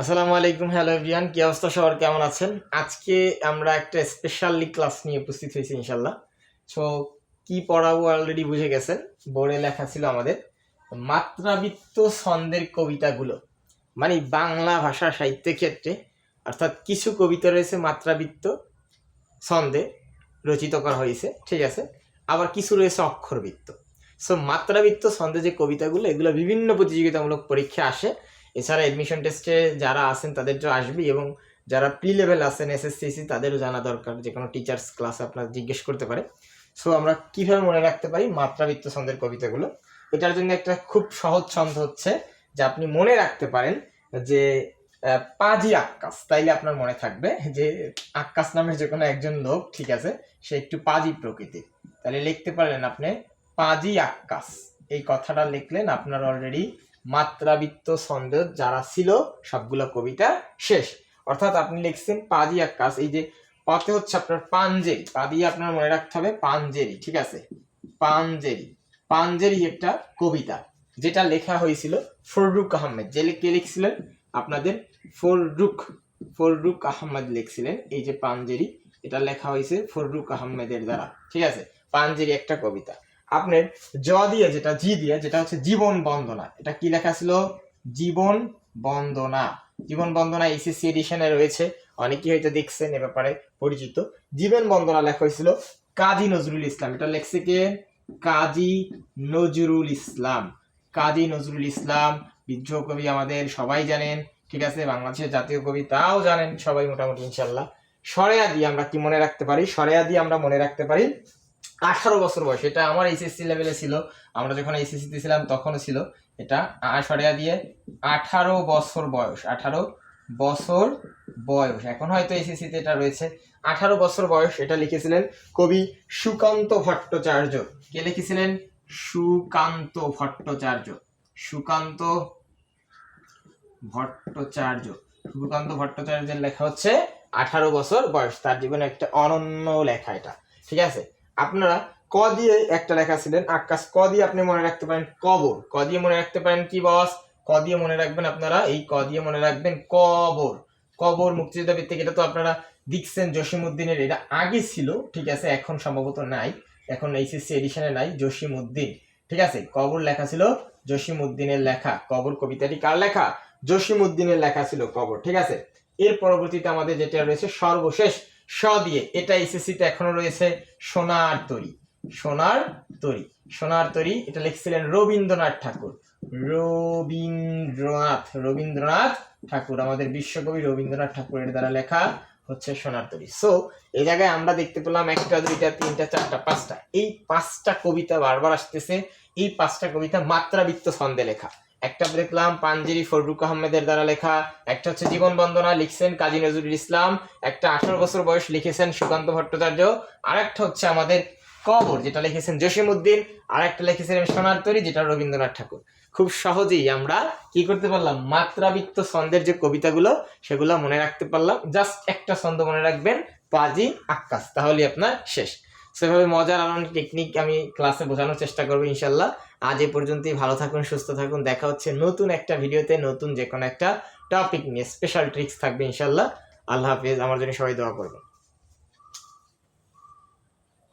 আসসালামু আলাইকুম, hello everyone, কি অবস্থা? সবার কেমন আছেন? আজকে আমরা একটা স্পেশালি ক্লাস নিয়ে উপস্থিত হয়েছি ইনশাল্লাহ সো কি পড়াবো অলরেডি বুঝে গেছেন, বোর্ডে লেখা ছিল আমাদের, মাত্রাবৃত্ত ছন্দের কবিতাগুলো। মানে বাংলা ভাষা সাহিত্যের ক্ষেত্রে, অর্থাৎ কিছু কবিতা রয়েছে মাত্রাবৃত্ত ছন্দে রচিত করা হয়েছে, ঠিক আছে? আবার কিছু রয়েছে অক্ষরবৃত্ত। সো মাত্রাবৃত্ত ছন্দে যে কবিতাগুলো, এগুলো বিভিন্ন প্রতিযোগিতামূলক পরীক্ষা আসে। এছাড়া এডমিশন টেস্টে যারা আছেন তাদের তো আসবেই এবং যারা প্রি লেভেল আছেন এসএসসিসি তাদেরও জানা দরকার যে কোনো টিচার্স ক্লাস আপনার জিজ্ঞেস করতে পারে। সো আমরা কীভাবে মনে রাখতে পারি মাত্রাবৃত্ত ছন্দের কবিতাগুলো? এটার জন্য একটা খুব সহজ ছন্দ হচ্ছে যে আপনি মনে রাখতে পারেন যে পাজি আক্কাস। তাইলে আপনার মনে থাকবে যে, আক্কাস নামের যে কোনো একজন লোক, ঠিক আছে, সে একটু পাজি প্রকৃতির। তাহলে লিখতে পারলেন আপনি পাজি আক্কাস। এই কথাটা লিখলেন আপনার অলরেডি মাত্রাবৃত্ত ছন্দ যারা ছিল, সবগুলো কবিতা শেষ। অর্থাৎ আপনি লিখছেন পাজি আক্কাস এই যে পথে হচ্ছে আপনার পাঞ্জেরি, পা দিয়ে আপনার মনে রাখতে হবে পাঞ্জেরি, ঠিক আছে? পাঞ্জেরি পাঞ্জেরি একটা কবিতা, যেটা লেখা হয়েছিল ফররুক আহমেদ। যে কে লিখছিলেন? আপনাদের ফররুক ফররুক আহমেদ লিখছিলেন। এই যে পাঞ্জেরি, এটা লেখা হয়েছে ফররুক আহমেদের দ্বারা, ঠিক আছে? পাঞ্জেরি একটা কবিতা। আপনার জ দিয়ে যেটা জি দিয়ে, যেটা হচ্ছে জীবন বন্দনা। এটা কি লেখা ছিল? জীবন বন্দনা। জীবন বন্দনা এইচএসসি এডিশনে রয়েছে। অনেকেই হয়তো দেখছেন এ ব্যাপারে, পরিচিত। জীবন বন্দনা লেখা হয়েছিল কাজী নজরুল ইসলাম। এটা লেখছে কে? কাজী নজরুল ইসলাম। কাজী নজরুল ইসলাম, বিদ্রোহ কবি আমাদের সবাই জানেন, ঠিক আছে? বাংলাদেশের জাতীয় কবি তাও জানেন সবাই মোটামুটি ইনশাল্লাহ সরেয়া দিয়ে আমরা কি মনে রাখতে পারি? সরেয়া দিয়ে আমরা মনে রাখতে পারি আঠারো বছর বয়স, এটা আমার এইচএসসি লেভেলে ছিল। আমরা যখন এইচএসসি ছিলাম তখনও ছিল। এটা সরেয়া দিয়ে আঠারো বছর বয়স, আঠারো বছর বয়স। এখন হয়তো এইচএসসি তে এটা রয়েছে। আঠারো বছর বয়স, এটা লিখেছিলেন কবি সুকান্ত ভট্টাচার্য। কে লিখেছিলেন? সুকান্ত ভট্টাচার্য। সুকান্ত ভট্টাচার্য। সুকান্ত ভট্টাচার্যের লেখা হচ্ছে আঠারো বছর বয়স। তার জীবনে একটা অনন্য লেখা এটা। ঠিক আছে? আপনারা ক দিয়ে একটা লেখা ছিলেন। আকাশ ক দিয়ে আপনি মনে রাখতে পারেন কবর। ক দিয়ে মনে রাখতে পারেন কি, বস? ক দিয়ে মনে রাখবেন আপনারা এই ক দিয়ে মনে রাখবেন কবর। কবর মুক্তিযোদ্ধা ভিত্তিক, এটা তো আপনারা দেখছেন জসিমউদ্দিনের, এটা আগে ছিল, ঠিক আছে, এখন সম্ভবত নাই। এখন এইচএসসি এডিশনে নাই, জসিমউদ্দিন। ঠিক আছে, কবর লেখা ছিল জসিমউদ্দিনের লেখা। কবর কবিতাটি কার লেখা? জসিমউদ্দিনের লেখা ছিল কবর, ঠিক আছে। এর পরবর্তীতে আমাদের যেটা রয়েছে, সর্বশেষ স দিয়ে, এটা এসএসসি তে এখনও রয়েছে সোনার তরী সোনার তরী সোনার তরী, এটা লিখছিলেন রবীন্দ্রনাথ ঠাকুর, রবীন্দ্রনাথ রবীন্দ্রনাথ ঠাকুর, আমাদের বিশ্বকবি রবীন্দ্রনাথ ঠাকুরের দ্বারা লেখা হচ্ছে সোনার তরী। সো এই জায়গায় আমরা দেখতে পেলাম একটা, দুইটা, তিনটা, চারটা, পাঁচটা, এই পাঁচটা কবিতা বারবার আসতেছে, এই পাঁচটা কবিতা মাত্রাবৃত্ত ছন্দে লেখা। একটা দেখলাম পাঞ্জেরি ফররুক আহমেদের দ্বারা লেখা, একটা হচ্ছে জীবন বন্দনা লিখছেন কাজী নজরুল ইসলাম, একটা আঠারো বছর বয়স লিখেছেন সুকান্ত ভট্টাচার্য আর একটা হচ্ছে আমাদের কবর, যেটা লিখেছেন জসিমউদ্দিন আর একটা লিখেছিলেন সোনার তরী, যেটা রবীন্দ্রনাথ ঠাকুর। খুব সহজেই আমরা কি করতে পারলাম? মাত্রাবৃত্ত ছন্দের যে কবিতাগুলো, সেগুলো মনে রাখতে পারলাম। জাস্ট একটা ছন্দ মনে রাখবেন, পাজি আক্কাস তাহলে আপনার শেষ। সেভাবে মজার আর অনেক টেকনিক আমি ক্লাসে বোঝানোর চেষ্টা করব, ইনশাল্লাহ। আজ এ পর্যন্তই, ভালো থাকুন, সুস্থ থাকুন। দেখা হচ্ছে নতুন একটা ভিডিওতে, নতুন যে কোনো একটা টপিক নিয়ে স্পেশাল ট্রিক্স থাকবে, ইনশাল্লাহ। আল্লাহ হাফিজ, আমার জন্য সবাই দোয়া করবেন।